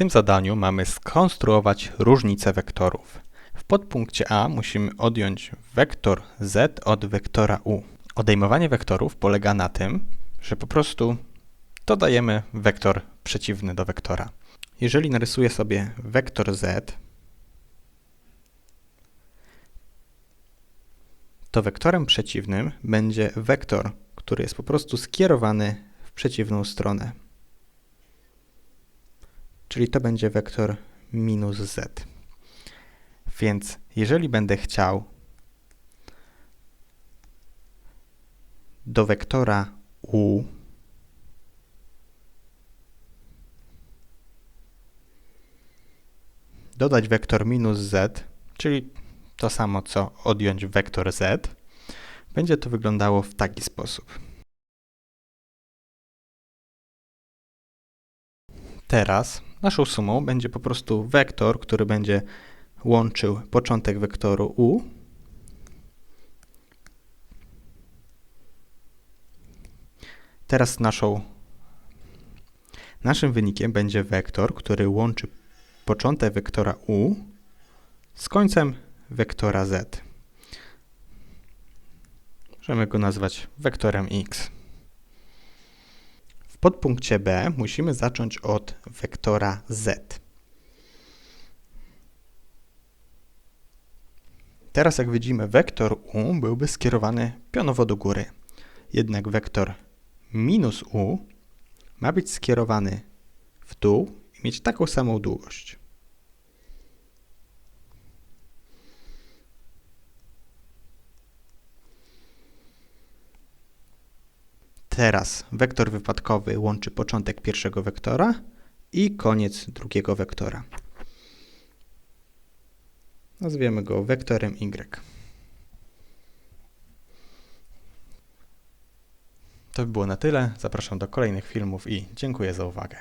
tym zadaniu mamy skonstruować różnice wektorów. W podpunkcie A musimy odjąć wektor z od wektora u. Odejmowanie wektorów polega na tym, że po prostu dodajemy wektor przeciwny do wektora. Jeżeli narysuję sobie wektor z, to wektorem przeciwnym będzie wektor, który jest po prostu skierowany w przeciwną stronę. Czyli to będzie wektor minus z. Więc jeżeli będę chciał do wektora u dodać wektor minus z, czyli to samo co odjąć wektor z, będzie to wyglądało w taki sposób. Teraz naszą sumą będzie po prostu wektor, który będzie łączył początek wektoru u Teraz naszą naszym wynikiem będzie wektor, który łączy początek wektora u z końcem wektora z. Możemy go nazwać wektorem x. Podpunkcie B musimy zacząć od wektora z. Teraz jak widzimy, wektor u byłby skierowany pionowo do góry. Jednak wektor minus u ma być skierowany w dół i mieć taką samą długość. Teraz wektor wypadkowy łączy początek pierwszego wektora i koniec drugiego wektora. Nazwiemy go wektorem y. To by było na tyle. Zapraszam do kolejnych filmów i dziękuję za uwagę.